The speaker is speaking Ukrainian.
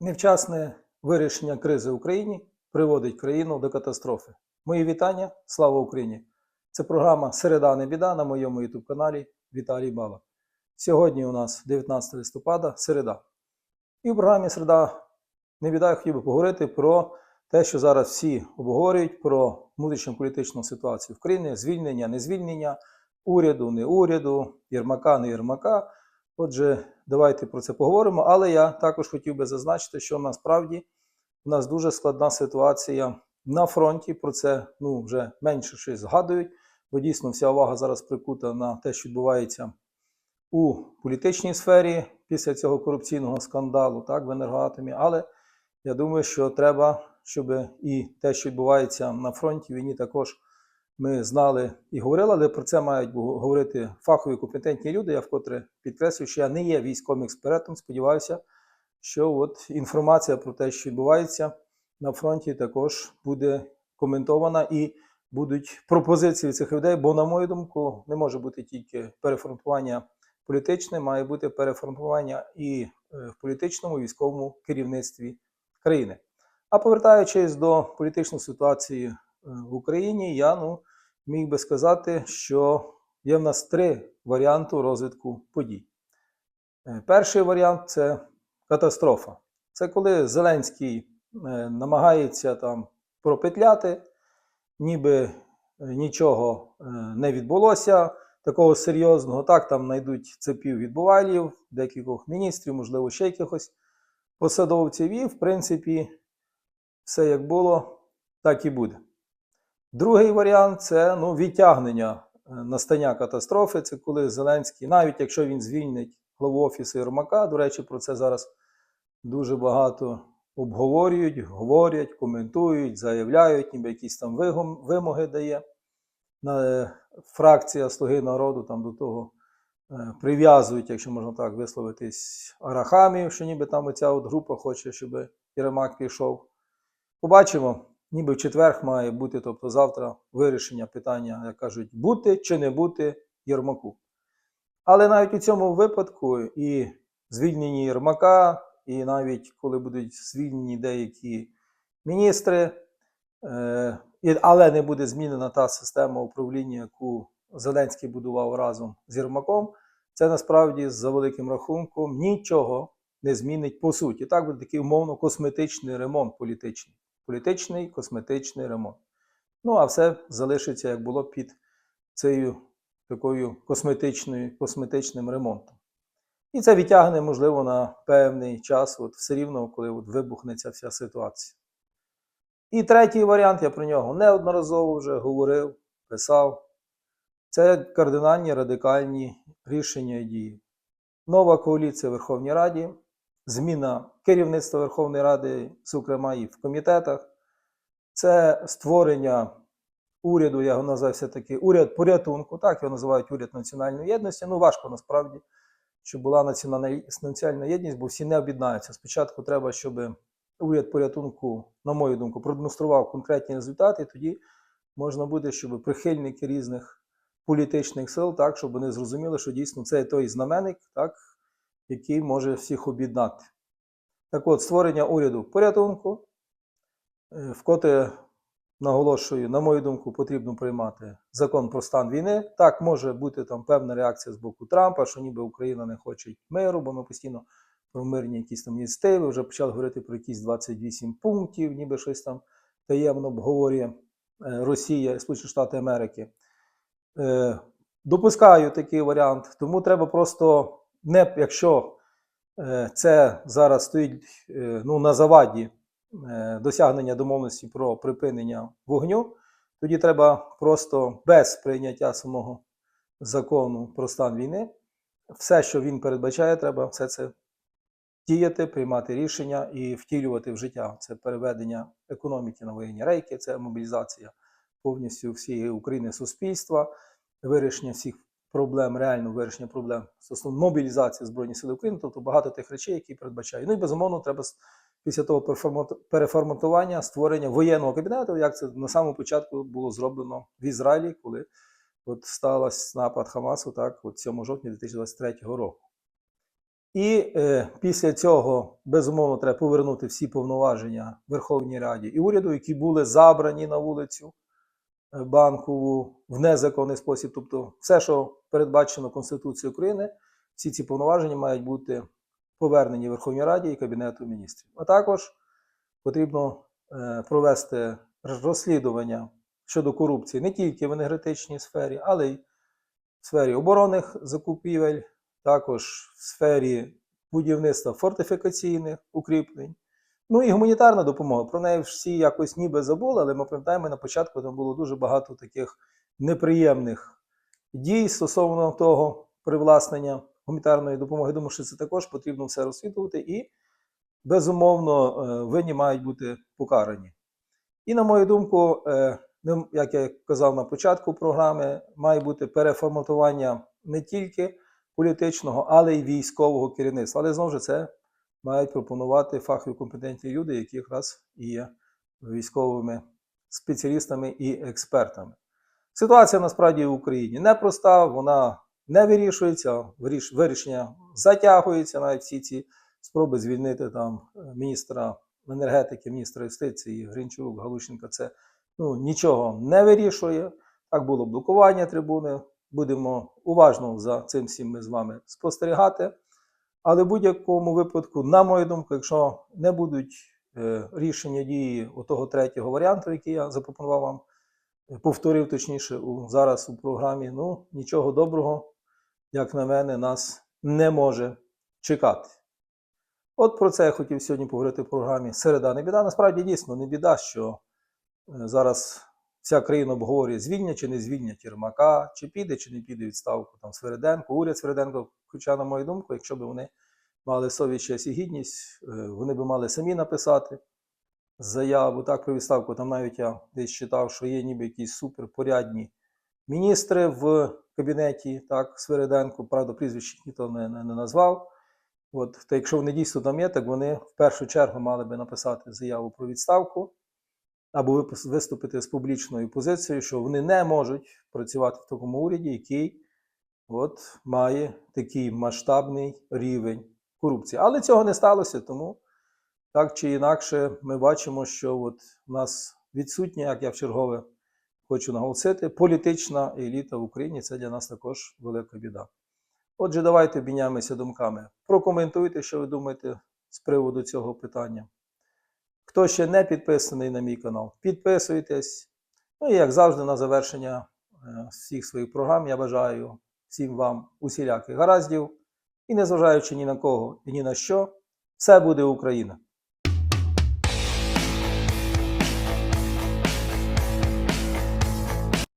Невчасне вирішення кризи в Україні приводить країну до катастрофи. Мої вітання, слава Україні! Це програма Середа не біда на моєму youtube каналі Віталій Бала. Сьогодні у нас 19 листопада, середа. І в програмі Середа не біда я хотів би поговорити про те, що зараз всі обговорюють про внутрішню політичну ситуацію в країні, звільнення, не звільнення, уряду, не уряду, Єрмака, не Єрмака. Отже, давайте про це поговоримо. Але я також хотів би зазначити, що насправді у нас дуже складна ситуація на фронті. Про це ну, вже менше щось згадують, бо дійсно вся увага зараз прикута на те, що відбувається у політичній сфері після цього корупційного скандалу, так, в енергоатомі. Але я думаю, що треба, щоб і те, що відбувається на фронті, війні також ми знали і говорили, але про це мають говорити фахові компетентні люди. Я вкотре підкреслюю, що я не є військовим експертом. Сподіваюся, що от інформація про те, що відбувається на фронті, також буде коментована і будуть пропозиції цих людей. Бо, на мою думку, не може бути тільки переформатування політичне, має бути переформатування і в політичному і військовому керівництві країни. А повертаючись до політичної ситуації в Україні, я ну, міг би сказати, що є в нас три варіанти розвитку подій. Перший варіант це катастрофа. Це коли Зеленський намагається там пропетляти, ніби нічого не відбулося, такого серйозного. Так, там знайдуть цепів відбувалів, декількох міністрів, можливо, ще якихось посадовців. І, в принципі, все як було, так і буде. Другий варіант це ну, відтягнення настання катастрофи. Це коли Зеленський, навіть якщо він звільнить главу офісу Єрмака, до речі, про це зараз дуже багато обговорюють, говорять, коментують, заявляють, ніби якісь там вимоги дає. Фракція Слуги народу там до того прив'язують, якщо можна так висловитись, Арахамів, що ніби там оця от група хоче, щоб Єрмак пішов. Побачимо, ніби в четверг має бути, тобто завтра, вирішення питання, як кажуть, бути чи не бути Єрмаку. Але навіть у цьому випадку і звільнені Єрмака, і навіть коли будуть звільнені деякі міністри, е, але не буде змінена та система управління, яку Зеленський будував разом з Єрмаком, це насправді за великим рахунком нічого не змінить по суті. Так буде такий умовно косметичний ремонт політичний. Політичний косметичний ремонт. Ну, а все залишиться, як було під цією такою косметичною, косметичним ремонтом. І це відтягне, можливо, на певний час, от все рівно, коли от вибухне ця вся ситуація. І третій варіант, я про нього неодноразово вже говорив, писав. Це кардинальні радикальні рішення і дії. Нова коаліція в Верховній Раді, зміна керівництва Верховної Ради, зокрема і в комітетах, це створення уряду, я його назвав все-таки уряд порятунку, так його називають уряд національної єдності. Ну, важко насправді, щоб була національна, єдність, бо всі не об'єднаються. Спочатку треба, щоб уряд порятунку, на мою думку, продемонстрував конкретні результати, і тоді можна буде, щоб прихильники різних політичних сил, так, щоб вони зрозуміли, що дійсно це той знаменник, так, який може всіх об'єднати. Так от, створення уряду порятунку, вкотре наголошую, на мою думку, потрібно приймати закон про стан війни. Так, може бути там певна реакція з боку Трампа, що ніби Україна не хоче миру, бо ми постійно про мирні якісь там ініціативи, вже почали говорити про якісь 28 пунктів, ніби щось там таємно обговорює Росія, Сполучені Штати Америки. Допускаю такий варіант, тому треба просто, не якщо це зараз стоїть ну, на заваді досягнення домовленості про припинення вогню, тоді треба просто без прийняття самого закону про стан війни, все, що він передбачає, треба все це діяти, приймати рішення і втілювати в життя. Це переведення економіки на воєнні рейки, це мобілізація повністю всієї України суспільства, вирішення всіх проблем, реально вирішення проблем стосовно мобілізації Збройних сил України, тобто багато тих речей, які передбачає. Ну і безумовно, треба після того переформатування створення воєнного кабінету, як це на самому початку було зроблено в Ізраїлі, коли от сталося напад Хамасу так, от 7 жовтня 2023 року. І е, після цього, безумовно, треба повернути всі повноваження Верховній Раді і уряду, які були забрані на вулицю банкову в незаконний спосіб. Тобто, все, що передбачено Конституцією України, всі ці повноваження мають бути повернені Верховній Раді і Кабінету міністрів. А також потрібно е, провести розслідування щодо корупції не тільки в енергетичній сфері, але й в сфері оборонних закупівель, також в сфері будівництва фортифікаційних укріплень. Ну і гуманітарна допомога. Про неї всі якось ніби забули, але ми пам'ятаємо, на початку там було дуже багато таких неприємних дій стосовно того привласнення гуманітарної допомоги. Думаю, що це також потрібно все розслідувати і, безумовно, е, винні мають бути покарані. І, на мою думку, е, як я казав на початку програми, має бути переформатування не тільки політичного, але й військового керівництва. Але знову ж це мають пропонувати фахові компетентні люди, які якраз і є військовими спеціалістами і експертами. Ситуація насправді в Україні непроста, вона не вирішується, вирішення затягується навіть всі ці спроби звільнити там міністра енергетики, міністра юстиції Гринчук, Галущенка. Це ну, нічого не вирішує. Так було блокування трибуни. Будемо уважно за цим всім ми з вами спостерігати. Але в будь-якому випадку, на мою думку, якщо не будуть е, рішення дії у того третього варіанту, який я запропонував вам, е, повторив точніше у, зараз у програмі, ну нічого доброго, як на мене, нас не може чекати. От про це я хотів сьогодні поговорити в програмі Середа не біда. Насправді дійсно не біда, що е, зараз вся країна обговорює, звільнять чи не звільнять Єрмака, чи піде, чи не піде відставку там Свериденко, уряд Свериденко. Хоча, на мою думку, якщо б вони мали совість, честь і гідність, е, вони б мали самі написати заяву так про відставку. Там навіть я десь читав, що є ніби якісь суперпорядні міністри в кабінеті, так, Свериденко, правда, прізвище ніхто не, не, не назвав. От, та якщо вони дійсно там є, так вони в першу чергу мали би написати заяву про відставку або виступити з публічною позицією, що вони не можуть працювати в такому уряді, який от, має такий масштабний рівень корупції. Але цього не сталося, тому так чи інакше ми бачимо, що от у нас відсутня, як я в чергове хочу наголосити, політична еліта в Україні це для нас також велика біда. Отже, давайте обміняємося думками. Прокоментуйте, що ви думаєте з приводу цього питання. Хто ще не підписаний на мій канал, підписуйтесь. Ну і як завжди, на завершення е, всіх своїх програм я бажаю всім вам усіляких гараздів і незважаючи ні на кого і ні на що, все буде Україна.